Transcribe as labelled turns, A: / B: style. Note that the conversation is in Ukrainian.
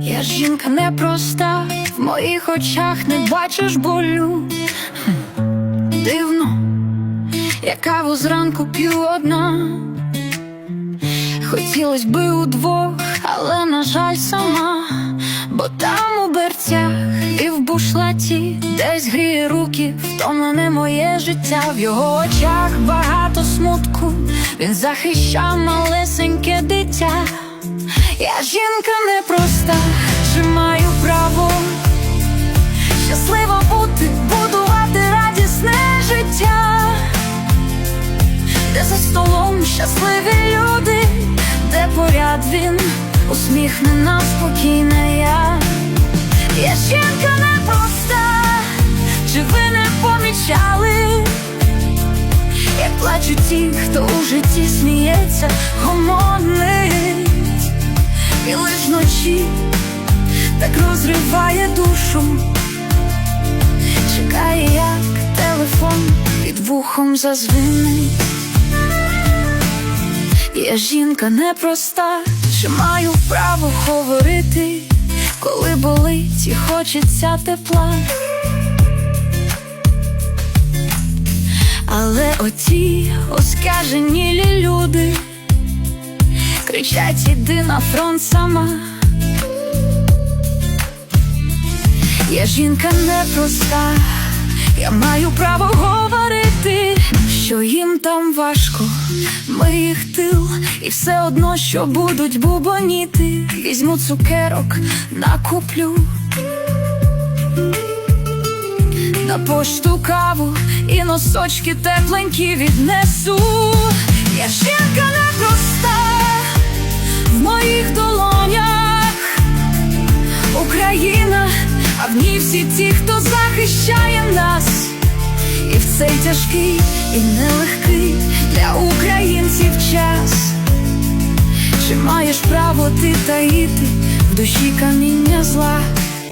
A: Я жінка непроста, в моїх очах не бачиш болю. Дивно, я каву зранку п'ю одна. Хотілось би удвох, але на жаль сама, бо там у берцях і в бушлаті десь гріє руки, втомлене моє життя. В його очах багато смутку, він захищав малесеньке дитя. Я жінка непроста, чи маю право щасливо бути, будувати радісне життя, де за столом щасливі люди, де поряд він усміхнена, спокійна я. Я жінка непроста, чи ви не помічали, як плачуть ті, хто у житті сміється, гомонить. І лиш вночі так розриває душу, чекає, як телефон під вухом зазвинить. Я жінка непроста, чи маю право говорити, коли болить і хочеться тепла. Але оті оскажені люди кричать, іди на фронт сама. Я жінка непроста, я маю право говорити, що їм там важко, ми їх тил, і все одно, що будуть бубоніти, візьму цукерок, накуплю. На пошту каву і носочки тепленькі віднесу. Я жінка захищає нас, і в цей тяжкий і нелегкий для українців час. Чи маєш право ти таїти в душі каміння зла?